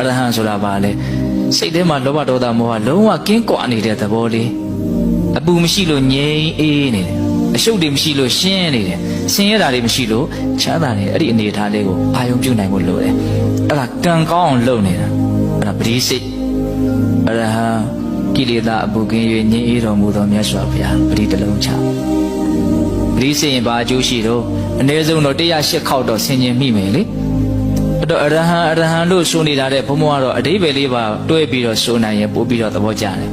အရဟံဆိုတာဘာလဲစိတ်ထဲမှာလောဘဒေါသမောဟလုံးဝကင်းကွာနေတဲ့သဘောလေးအပူမရှိလို့ငြိမ်အေးနေတယ်အရှုပ်တွေမရှိလို့ရှင်းနေတယ်ဆင်းရဲတာတွေမရှိလို့ချမ်းသာနေတယ်အဲ့ဒီအနေအထားလေးကိုအာယုံပြုနိုင်ဖို့လိုတယ်အဲ့ဒါကံကောင်းအောင်လုပ်နေတာအဲ့ဒါပရိစိတ်အရဟံကိလေသာအပူကင်း၍ငြိမ်အေးတော်မူသောမြတ်စွာဘုရားပရိတလုံးချပရိစိတ်ရင်ဘာအကျိုးရှိတော့အနည်းဆုံးတော့108ခေါက်တော့ဆင်ញင်မိမယ်လေအဲ့ တော့အရဟံအရဟံလို့ဆိုနေတာတဲ့ဘုံဘုံကတော့အတိပ္ပယ်လေးပါတွဲပြီးတော့ဆိုနိုင်ရင်ပို့ပြီးတော့သဘောကျတယ်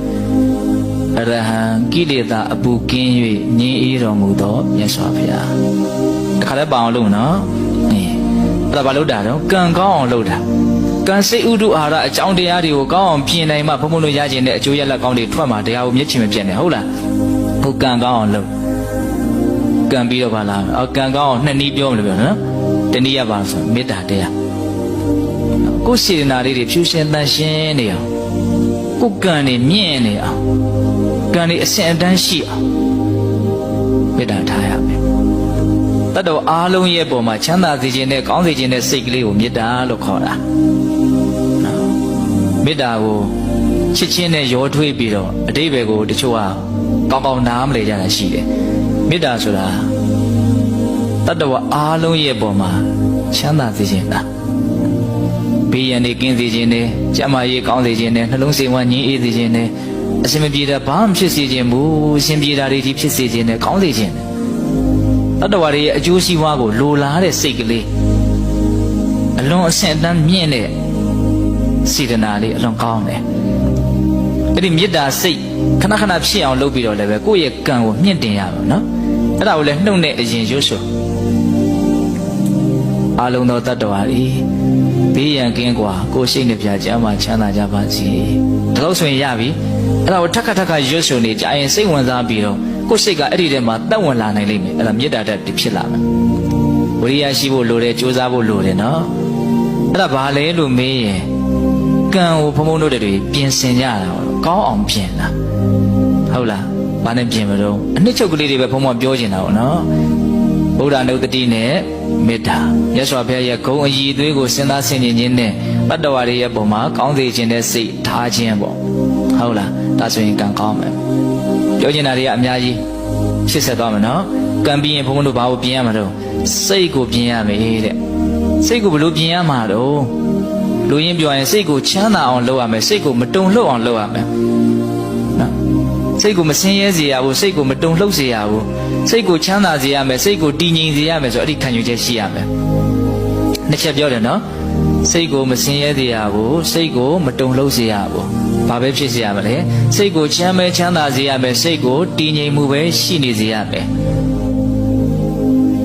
အရဟံကိလေသာအပူကင်း၍ငြိမ်းအေးတော်မူသောမြတ်စွာဘုရားတခါလည်းပအောင်လို့နော်အေးအဲ့ဒါဘာလို့တာတော့ကံကောင်းအောင်လုပ်တာကံစိတ်ဥဒုအာဟာရအကြောင်းတရားတွေကိုကောင်းအောင်ပြင်နိုင်မှဘုံဘုံတို့ရကျင်တဲ့အကျိုးရလဒ်ကောင်းတွေထွက်မှာတရားကိုမျက်ချင်မပြတ်နဲ့ဟုတ်လားဟုတ်ကံကောင်းအောင်လုပ်ကံပြီးတော့ပါလားအော်ကံကောင်းအောင်နှစ်နည်းပြောမလို့ပြောနော်တနည်းရပါဆိုမေတ္တာတရား ကိုယ်စေတနာလေးတွေဖြူရှင်တန်ရှင်းနေအောင်ကိုယ်ကံတွေမြင့်နေအောင်ကံတွေအစင်အတန်းရှိအောင်မေတ္တာထားရမယ်တတ်တော်အားလုံးရဲ့ပုံမှာချမ်းသာစေခြင်းနဲ့ကောင်းစေခြင်းနဲ့စိတ်ကလေးကိုမေတ္တာလို့ခေါ်တာနော်မေတ္တာကိုချစ်ချင်းနဲ့ရောထွေးပြီးတော့အတိဘယ်ကိုတချို့ကကောင်းကောင်းနားမလဲကြတာရှိတယ်မေတ္တာဆိုတာတတ်တော်အားလုံးရဲ့ပုံမှာချမ်းသာစေခြင်းလား ဘေးရန်တွေကင်းစေခြင်းနဲ့ကျန်းမာရေးကောင်းစေခြင်းနဲ့နှလုံးစိမ်ဝမ်းငြိမ်းအေးစေခြင်းနဲ့အရှင်မပြေတာဘာမှဖြစ်စေခြင်းဘူးအရှင်ပြေတာတွေဒီဖြစ်စေခြင်းနဲ့ကောင်းစေခြင်းနဲ့တတ္တဝါတွေရဲ့အကျိုးစီးပွားကိုလိုလားတဲ့စိတ်ကလေးအလွန်အဆင့်အတန်းမြင့်တဲ့စေတနာလေးအလွန်ကောင်းတယ်အဲ့ဒီမေတ္တာစိတ်ခဏခဏဖြစ်အောင်လုပ်ပြီးတော့လည်းပဲကိုယ့်ရဲ့ကံကိုမြင့်တင်ရမှာနော်အဲ့ဒါကိုလည်းနှုတ်နဲ့အရင်ရွတ်ဆိုအလုံးသောတတ္တဝါတွေ ဘေးရန်ကင်းကွာကိုရှိနေပြကြမှာချမ်းသာကြပါစေဒါလို့ဆိုရင်ရပြီအဲ့ဒါကိုထက်ခါထက်ခါရွတ်ဆုံနေကြရင်စိတ်ဝင်စားပြီးတော့ကိုစိတ်ကအဲ့ဒီထဲမှာတက်ဝင်လာနိုင်လိမ့်မယ်အဲ့ဒါမေတ္တာတက်ဖြစ်လာမယ်ဝိရိယရှိဖို့လိုတယ်ကြိုးစားဖို့လိုတယ်နော်အဲ့ဒါဘာလဲလို့မေးရင်ကံကိုဘုံဘုံတို့တွေပြင်ဆင်ကြတာပေါ့ကောင်းအောင်ပြင်လားဟုတ်လားဘာနဲ့ပြင်မလို့အနှစ်ချုပ်ကလေးတွေပဲဘုံဘုံပြောနေတာပေါ့နော် ဗုဒ္ဓနုတ္တိနဲ့မေတ္တာမြတ်စွာဘုရားရဲ့ဂုဏ်အည်သွေးကိုစဉ်းစားဆင်ခြင်ခြင်းနဲ့ပတ္တဝါတွေရဲ့ပုံမှာကောင်းစေခြင်းနဲ့စိတ်ထားခြင်းပေါ့ဟုတ်လားဒါဆိုရင်ကံကောင်းမယ်ပြောချင်တာတွေကအများကြီးရှင်းဆက်သွားမယ်နော်ကံပြီးရင်ဘုန်းဘုန်းတို့ဘာကိုပြင်ရမှာတော့စိတ်ကိုပြင်ရမယ်တဲ့စိတ်ကိုဘယ်လိုပြင်ရမှာတော့လူရင်းပြောရင်စိတ်ကိုချမ်းသာအောင်လုပ်ရမယ်စိတ်ကိုမတုန်လှုပ်အောင်လုပ်ရမယ်နော် စိတ်ကိုမဆင်းရဲစေရဘူးစိတ်ကိုမတုန်လှုပ်စေရဘူးစိတ်ကိုချမ်းသာစေရမယ်စိတ်ကိုတည်ငြိမ်စေရမယ်ဆိုအဲ့ဒီခံယူချက်ရှိရမယ်နှစ်ချက်ပြောတယ်နော်စိတ်ကိုမဆင်းရဲစေရဘူးစိတ်ကိုမတုန်လှုပ်စေရဘူးဘာပဲဖြစ်စေရမလဲစိတ်ကိုချမ်းမဲချမ်းသာစေရမယ်စိတ်ကိုတည်ငြိမ်မှုပဲရှိနေစေရမယ်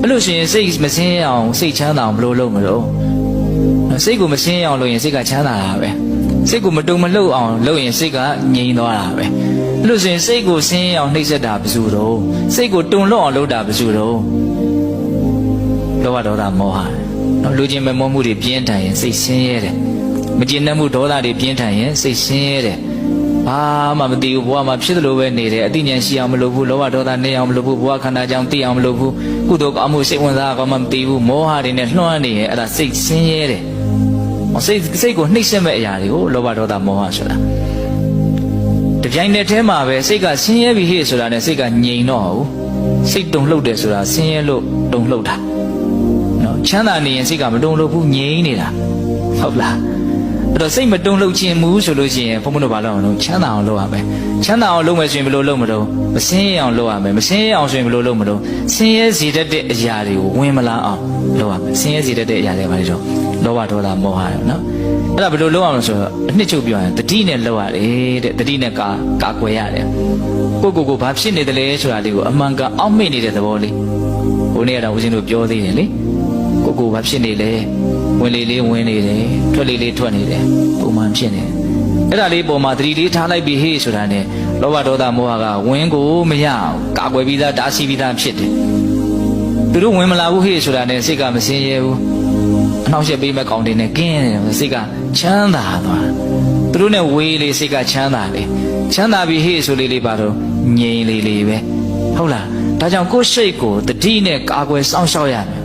အဲ့လိုဆိုရင်စိတ်မဆင်းရဲအောင်စိတ်ချမ်းသာအောင်ဘယ်လိုလုပ်မလို့စိတ်ကိုမဆင်းရဲအောင်လုပ်ရင်စိတ်ကချမ်းသာတာပဲစိတ်ကိုမတုန်မလှုပ်အောင်လုပ်ရင်စိတ်ကငြိမ်သွားတာပဲအဲ့ လို့ဆိုရင်စိတ်ကိုဆင်းရဲအောင်နှိပ်စက်တာဘယ်သူတော့စိတ်ကိုတုန်လှုပ်အောင်လုပ်တာဘယ်သူတော့လောဘဒေါသမောဟနော်လူချင်းမမောမှုတွေပြင်းထန်ရင်စိတ်ဆင်းရဲတယ်မကျေနပ်မှုဒေါသတွေပြင်းထန်ရင်စိတ်ဆင်းရဲတယ်ဘာမှမသိဘူးဘဝမှာဖြစ်သလိုပဲနေတယ်အသိဉာဏ်ရှိအောင်မလုပ်ဘူးလောဘဒေါသနေအောင်မလုပ်ဘူးဘဝခန္ဓာကြောင့်သိအောင်မလုပ်ဘူးကုသိုလ်ကောင်းမှုစိတ်ဝင်စားကောင်းမှမသိဘူးမောဟတွေနဲ့လွှမ်းနေရင်အဲ့ဒါစိတ်ဆင်းရဲတယ်စိတ်စိတ်ကိုနှိပ်စက်မဲ့အရာတွေကိုလောဘဒေါသမောဟဆိုတာ တပြိုင်နက်တည်းမှာပဲစိတ်ကဆင်းရဲပြီဟေ့ဆိုတာနဲ့စိတ်ကငြိမ်တော့ဘူးစိတ်တုန်လှုပ်တယ်ဆိုတာဆင်းရဲလို့တုန်လှုပ်တာနော်ချမ်းသာနေရင်စိတ်ကမတုန်လှုပ်ဘူးငြိမ်နေတာဟုတ်လား အဲ့တော့စိတ်မတုန်လှုပ်ခြင်းမူဆိုလို့ရှိရင်ဘုန်းဘုန်းတို့ဘာလုပ်အောင်လို့ချမ်းသာအောင်လုပ်ရမယ်ချမ်းသာအောင်လုပ်မယ်ဆိုရင်ဘယ်လိုလုပ်မလို့မဆင်းရဲအောင်လုပ်ရမယ်မဆင်းရဲအောင်ဆိုရင်ဘယ်လိုလုပ်မလို့ဆင်းရဲစေတတ်တဲ့အရာတွေကိုဝင်မလာအောင်လုပ်ရမယ်ဆင်းရဲစေတတ်တဲ့အရာတွေဘာတွေတော့လောဘဒေါသမောဟတွေနော်အဲ့ဒါဘယ်လိုလုပ်အောင်လဲဆိုတော့အနှစ်ချုပ်ပြောရင်တတိနဲ့လုပ်ရတယ်တဲ့တတိနဲ့ကာကာကွယ်ရတယ်ကိုကိုကိုဘာဖြစ်နေတယ်လဲဆိုတာလေးကိုအမှန်ကန်အောက်မေ့နေတဲ့သဘောလေးဟိုနေ့ကတော့ဦးဇင်းတို့ပြောသေးတယ်လေကိုကိုဘာဖြစ်နေလဲ ဝင်လေလေးဝင်နေတယ်ထွက်လေလေးထွက်နေတယ်ပုံမှန်ဖြစ်နေတယ်အဲ့ဒါလေးပုံမှာတတိလေးထားလိုက်ပြီးဟေးဆိုတာနဲ့လောဘဒေါသမောဟကဝင်ကိုမရအောင်ကာကွယ်ပြီးသားတားဆီးပြီးသားဖြစ်တယ်သူတို့ဝင်မလာဘူးဟေးဆိုတာနဲ့စိတ်ကမစင်းရဲဘူးအနှောက်အယှက်ပေးမဲ့ကောင်းတင်နဲ့ကင်းတယ်စိတ်ကချမ်းသာသွားသူတို့နဲ့ဝေးလေစိတ်ကချမ်းသာလေချမ်းသာပြီဟေ့ဆိုလေးလေးပါတော့ငြိမ်လေးလေးပဲဟုတ်လားဒါကြောင့်ကိုယ်စိတ်ကိုတတိနဲ့ကာကွယ်စောင့်ရှောက်ရမယ်